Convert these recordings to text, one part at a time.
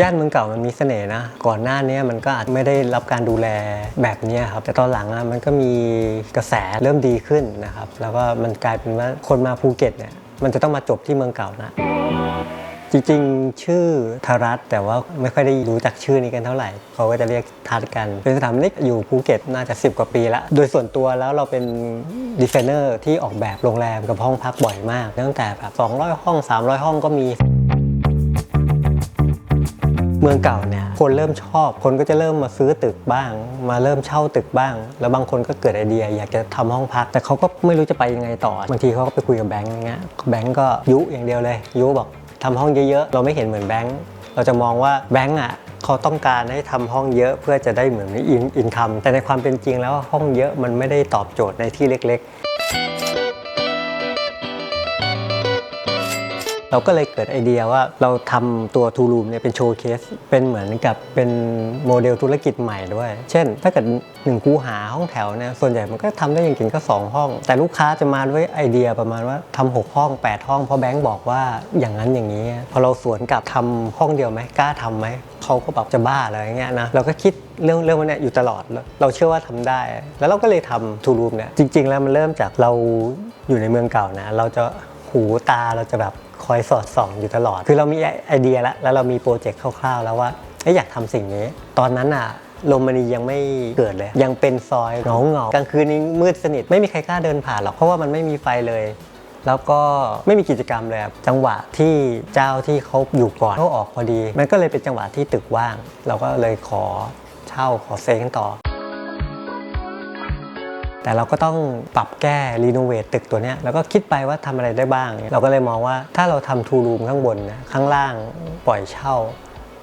ย่านเมืองเก่ามันมีเสน่ห์นะ ก่อนหน้านี้มันก็อาจไม่ได้รับการดูแลแบบนี้ครับ แต่ตอนหลังอะมันก็มีกระแสเริ่มดีขึ้นนะครับ แล้วก็มันกลายเป็นว่าคนมาภูเก็ตเนี่ยมันจะต้องมาจบที่เมืองเก่านะจริงๆ ชื่อธรัตแต่ว่าไม่ค่อยได้รู้จักชื่อนี้กันเท่าไหร่ เขาก็จะเรียกทัดกัน เป็นสถาปนิกอยู่ภูเก็ตน่าจะ 10 กว่าปีแล้วโดยส่วนตัวแล้วเราเป็นดีไซเนอร์ที่ออกแบบโรงแรมกับห้องพักบ่อยมาก ตั้งแต่แบบ200 ห้อง 300 ห้องก็มี เมืองเก่าเนี่ยคนเริ่มชอบ คนก็จะเริ่มมาซื้อตึกบ้าง มาเริ่มเช่าตึกบ้าง แล้วบางคนก็เกิดไอเดีย อยากจะทำห้องพัก แต่เขาก็ไม่รู้จะไปยังไงต่อบางทีเขาก็ไปคุยกับแบงค์อย่างเงี้ยแบงค์ก็ยุอย่างเดียวเลย ยุบอกทำห้องเยอะๆ เราไม่เห็นเหมือนแบงค์เราจะมองว่าแบงค์อะเขาต้องการให้ทำห้องเยอะเพื่อจะได้เหมือนอินอินคัมแต่ในความเป็นจริงแล้วห้องเยอะมันไม่ได้ตอบโจทย์ในที่เล็ก ๆ เราก็เลยเกิดไอเดียว่าเราทำตัวทูรูมเนี่ยเป็นโชว์เคส เป็นเหมือนกับเป็นโมเดลธุรกิจใหม่ด้วย เช่น ถ้าเกิดหนึ่งคูหาห้องแถวเนี่ยส่วนใหญ่มันก็ทำได้อย่างเก่งก็ 2 ห้อง แต่ลูกค้าจะมาด้วยไอเดียประมาณว่าทำ6ห้อง 8 ห้องเพราะแบงค์บอกว่าอย่างนั้นอย่างนี้ พอเราสวนกลับทำห้องเดียวไหมกล้าทำไหมเขาก็แบบจะบ้าอะไรเงี้ยนะเราก็คิดเรื่องเรื่องพวกเนี้ยอยู่ตลอด เราเชื่อว่าทำได้ แล้วเราก็เลยทำทูรูมเนี่ยจริง ๆ แล้วมันเริ่มจากเราอยู่ในเมืองเก่านะ เราจะ หูตาเราจะแบบคอยสอดส่องอยู่ตลอด คือเรามีไอเดียแล้วแล้วเรามีโปรเจกต์คร่าวๆ แล้วว่าอยากทำสิ่งนี้ ตอนนั้นอะโรมานียังไม่เกิดเลย ยังเป็นซอยเงาเงาๆกลางคืนนี้มืดสนิทไม่มีใครกล้าเดินผ่านหรอกเพราะว่ามันไม่มีไฟเลย แล้วก็ไม่มีกิจกรรมเลยจังหวะที่เจ้าที่เขาอยู่ก่อนเขาออกพอดี มันก็เลยเป็นจังหวะที่ตึกว่าง เราก็เลยขอเช่าขอเซ้งต่อ แต่เราก็ต้องปรับแก้รีโนเวทตึกตัวนี้แล้วก็คิดไปว่าทำอะไรได้บ้าง เราก็เลยมองว่าถ้าเราทำทูรูมข้างบนนะข้างล่างปล่อยเช่า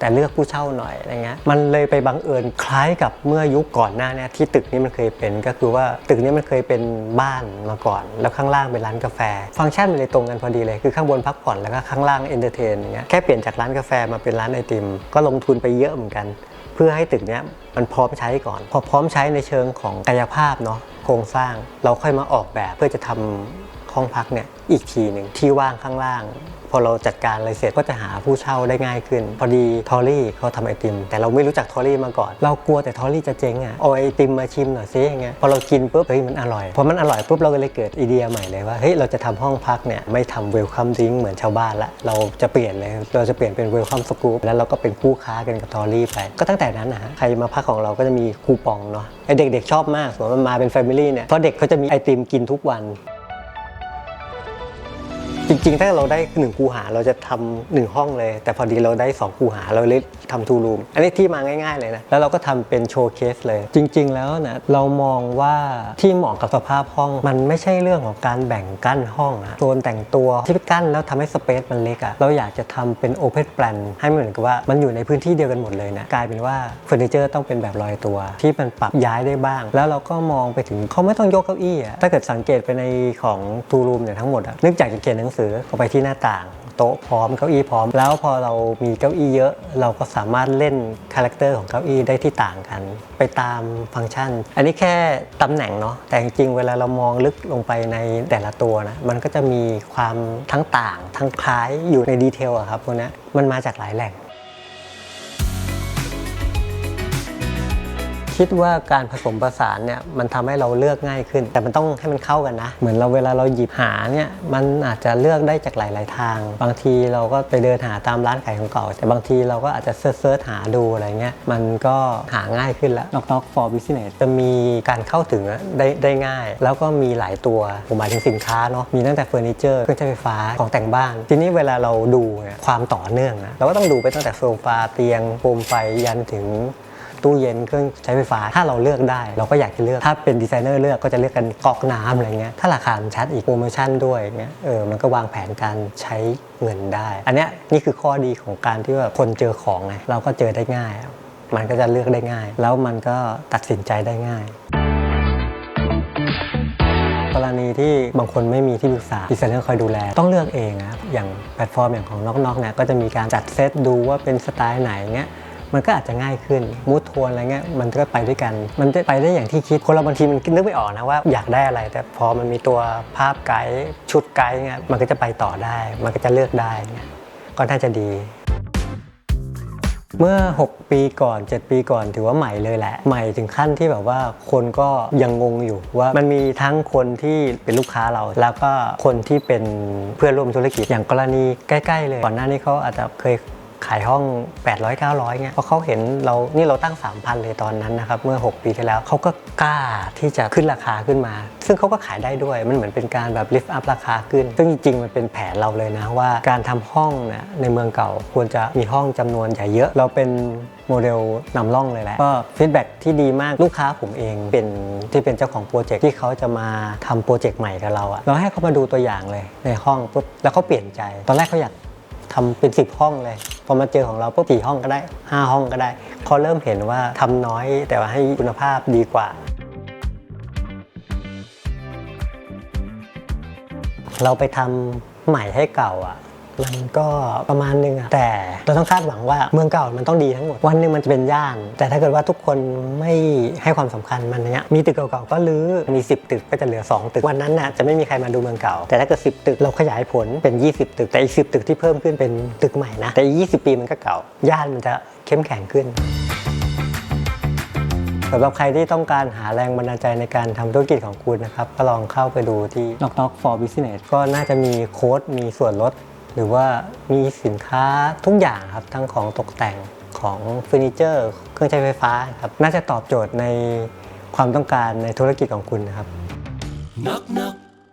แต่เลือกผู้เช่าหน่อยอะไรเงี้ยมันเลยไปบังเอิญคล้ายกับเมื่อยุคก่อนหน้าเนี่ยที่ตึกนี้มันเคยเป็นก็คือว่าตึกนี้มันเคยเป็นบ้านมาก่อน แล้วข้างล่างเป็นร้านกาแฟ ฟังก์ชันมันเลยตรงกันพอดีเลยคือข้างบนพักผ่อนแล้วก็ข้างล่างเอนเตอร์เทนอย่างเงี้ยแค่เปลี่ยนจากร้านกาแฟมาเป็นร้านไอติม ก็ลงทุนไปเยอะเหมือนกัน เพื่อให้ตึกนี้มันพร้อมใช้ก่อน พอพร้อมใช้ในเชิงของกายภาพเนาะ ครงสร้าง เราค่อยมาออกแบบเพื่อจะทำห้องพักเนี่ยอีกทีหนึ่งที่ว่างข้างล่าง พอเราจัดการอะไรเสร็จก็จะหาผู้เช่าได้ง่ายขึ้น พอดีทอรี่เขาทำไอติม แต่เราไม่รู้จักทอรี่มาก่อน เรากลัวแต่ทอรี่จะเจ๊งอะเอาไอติมมาชิมหน่อยซิอย่างเงี้ยพอเรากินปุ๊บเฮ้ยมันอร่อยพอมันอร่อยปุ๊บเราก็เลยเกิดไอเดียใหม่เลยว่าเฮ้ยเราจะทำห้องพักเนี่ยไม่ทำเวลคัมดิ้งเหมือนชาวบ้านละเราจะเปลี่ยนเลยเราจะเปลี่ยนเป็นเวลคัมสกู๊ปแล้วเราก็เป็นคู่ค้ากันกับทอรี่ไป ก็ตั้งแต่นั้นนะฮะใครมาพักของเราก็จะมีคูปองเนาะไอเด็กๆชอบมากสมมติมันมาเป็นแฟมิลี่เนี่ยเพราะเด็กเขาจะมีไอติมกินทุกวัน จริงๆ ถ้าเราได้หนึ่งคูหาเราจะทำหนึ่งห้องเลย แต่พอดีเราได้สองคูหาเราเลยทำทูรูมอันนี้ที่มาง่ายๆเลยนะ แล้วเราก็ทำเป็นโชว์เคสเลย จริง ๆ แล้วนะเรามองว่าที่เหมาะกับสภาพห้อง มันไม่ใช่เรื่องของการแบ่งกั้นห้องอะโซนแต่งตัวที่กั้นแล้วทำให้สเปซมันเล็กอะเราอยากจะทำเป็นโอเพนแปลนให้มันเหมือนกับว่ามันอยู่ในพื้นที่เดียวกันหมดเลยนะกลายเป็นว่าเฟอร์นิเจอร์ต้องเป็นแบบลอยตัว ที่มันปรับย้ายได้บ้าง แล้วเราก็มองไปถึงเขาไม่ต้องยกเก้าอี้อะถ้าเกิดสังเกตไปในของทูรูมเนี่ยทั้งหมดอะนึกจากจะเขียนหนังสือก็ไปที่หน้าต่าง โต๊ะพร้อมเก้าอี้พร้อม แล้วพอเรามีเก้าอี้เยอะ เราก็สามารถเล่นคาแรคเตอร์ของเก้าอี้ได้ที่ต่างกัน ไปตามฟังก์ชัน อันนี้แค่ตำแหน่งเนาะแต่จริงๆเวลาเรามองลึกลงไปในแต่ละตัวนะมันก็จะมีความทั้งต่างทั้งคล้ายอยู่ในดีเทลอะครับพวกนี้มันมาจากหลายแหล่ง คิดว่าการผสมผสานเนี่ยมันทำให้เราเลือกง่ายขึ้น แต่มันต้องให้มันเข้ากันนะ เหมือนเราเวลาเราหยิบหาเนี่ยมันอาจจะเลือกได้จากหลาย ๆ ทาง บางทีเราก็ไปเดินหาตามร้านขายของเก่า แต่บางทีเราก็อาจจะเซิร์ชหาดูอะไรเงี้ยมันก็หาง่ายขึ้นแล้ว Knock Knock for Business จะมีการเข้าถึงได้ได้ง่าย แล้วก็มีหลายตัวผมหมายถึงสินค้าเนาะมีตั้งแต่เฟอร์นิเจอร์เครื่องใช้ไฟฟ้าของแต่งบ้าน ทีนี้เวลาเราดูเนี่ยความต่อเนื่องนะเราก็ต้องดูไปตั้งแต่โซฟาเตียงโคมไฟยันถึง ตู้เย็นเครื่องใช้ไฟฟ้า ถ้าเราเลือกได้ เราก็อยากจะเลือกถ้าเป็นดีไซเนอร์เลือกก็จะเลือกกันกอกน้ำอะไรเงี้ยถ้าราคามันชัดอีกโปรโมชั่นด้วยเงี้ยเออมันก็วางแผนการใช้เงินได้ อันเนี้ยนี่คือข้อดีของการที่ว่าคนเจอของไงเราก็เจอได้ง่าย มันก็จะเลือกได้ง่าย แล้วมันก็ตัดสินใจได้ง่ายกรณีที่บางคนไม่มีที่ปรึกษาดีไซเนอร์คอยดูแล ต้องเลือกเองนะอย่างแพลตฟอร์มอย่างของนอกๆเนี่ยก็จะมีการจัดเซตดูว่าเป็นสไตล์ไหนเงี้ย มันก็อาจจะง่ายขึ้นมูทโทนอะไรเงี้ยมันก็ไปด้วยกัน มันจะไปได้อย่างที่คิดคนเราบางทีมันนึกไม่ออกนะว่าอยากได้อะไร แต่พอมันมีตัวภาพไกด์ชุดไกด์เงี้ยมันก็จะไปต่อได้ มันก็จะเลือกได้เงี้ยก็น่าจะดีเมื่อ 6 ปีก่อน 7 ปีก่อนถือว่าใหม่เลยแหละ ใหม่ถึงขั้นที่แบบว่าคนก็ยังงงอยู่ว่ามันมีทั้งคนที่เป็นลูกค้าเรา แล้วก็คนที่เป็นเพื่อนร่วมธุรกิจอย่างกรณีใกล้ ๆ เลย ก่อนหน้านี้เขาอาจจะเคย ขายห้อง 800 900เงี้ยเพราะเขาเห็นเรานี่เราตั้ง 3,000 เลยตอนนั้นนะครับ เมื่อ 6 ปีที่แล้วเขาก็กล้าที่จะขึ้นราคาขึ้นมา ซึ่งเขาก็ขายได้ด้วยมันเหมือนเป็นการแบบ lift up ราคาขึ้น ซึ่งจริงๆ มันเป็นแผนเราเลยนะว่าการทำห้องเนี่ยในเมืองเก่าควรจะมีห้องจำนวนใหญ่เยอะ เราเป็นโมเดลนำร่องเลยแหละก็ฟีดแบ็ที่ดีมากลูกค้าผมเองเป็นที่เป็นเจ้าของโปรเจกต์ที่เขาจะมาทำโปรเจกต์ใหม่กับเราอะเราให้เขามาดูตัวอย่างเลยในห้องปุ๊บแล้วเขาเปลี่ยนใจ ตอนแรกเขาอยากทำเป็น 10 ห้องเลย พอมาเจอของเราปุ๊บสี่ห้องก็ได้ 5 ห้องก็ได้เขาเริ่มเห็นว่าทำน้อยแต่ว่าให้คุณภาพดีกว่า เราไปทำใหม่ให้เก่าอะ มันก็ประมาณนึงอะแต่เราต้องคาดหวังว่าเมืองเก่ามันต้องดีทั้งหมด วันหนึ่งมันจะเป็นย่าน แต่ถ้าเกิดว่าทุกคนไม่ให้ความสำคัญมันเนี้ยมีตึกเก่าๆก็รื้อมี 10 ตึกก็จะเหลือ 2 ตึกวันนั้นน่ะจะไม่มีใครมาดูเมืองเก่า แต่ถ้าเกิด10 ตึกเราขยายผลเป็น 20 ตึกแต่อีก 10 ตึกที่เพิ่มขึ้นเป็นตึกใหม่นะแต่อีก20 ปีมันก็เก่าย่านมันจะเข้มแข็งขึ้นสำหรับใครที่ต้องการหาแรงบันดาลใจในการทำธุรกิจของคุณนะครับ ก็ลองเข้าไปดูที่ Knock Knock for Business ก็น่าจะมีโค้ดมีส่วนลด หรือว่ามีสินค้าทุกอย่างครับทั้งของตกแต่งของเฟอร์นิเจอร์ เครื่องใช้ไฟฟ้าครับน่าจะตอบโจทย์ในความต้องการในธุรกิจของคุณนะครับ Knock knock